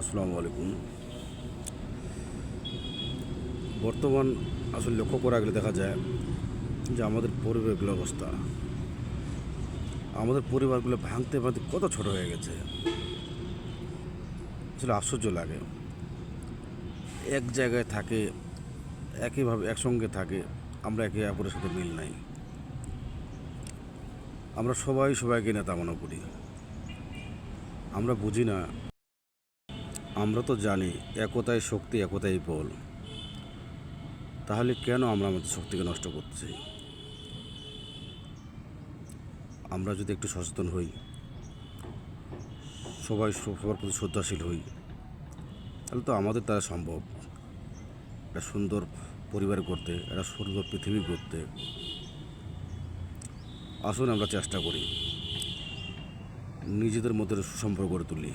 আসসালামু আলাইকুম। বর্তমান আসলে লক্ষ্য করা গেলে দেখা যায় যে আমাদের পরিবারগুলো অবস্থা, আমাদের পরিবারগুলো ভাঙতে ভাঙতে কত ছোট হয়ে গেছে। আসলে আশ্চর্য লাগে। এক জায়গায় থাকে, একইভাবে একসঙ্গে থাকে, আমরা একে অপরের সাথে মিল নাই। আমরা সবাই সবাইকে নেতা মনে করি। আমরা বুঝি না আমরা তো জানি, একতাই শক্তি, একতাই বল। তাহলে কেন আমরা আমাদের শক্তিকে নষ্ট করছি? আমরা যদি একটু সচেতন হই, সবাই সবার প্রতি শ্রদ্ধাশীল হই, তাহলে তো আমাদের দ্বারা সম্ভব। একটা সুন্দর পরিবার করতে একটা সুন্দর পৃথিবী করতে আসুন আমরা চেষ্টা করি, নিজেদের মধ্যে সুসম্পর্ক গড়ে তুলি।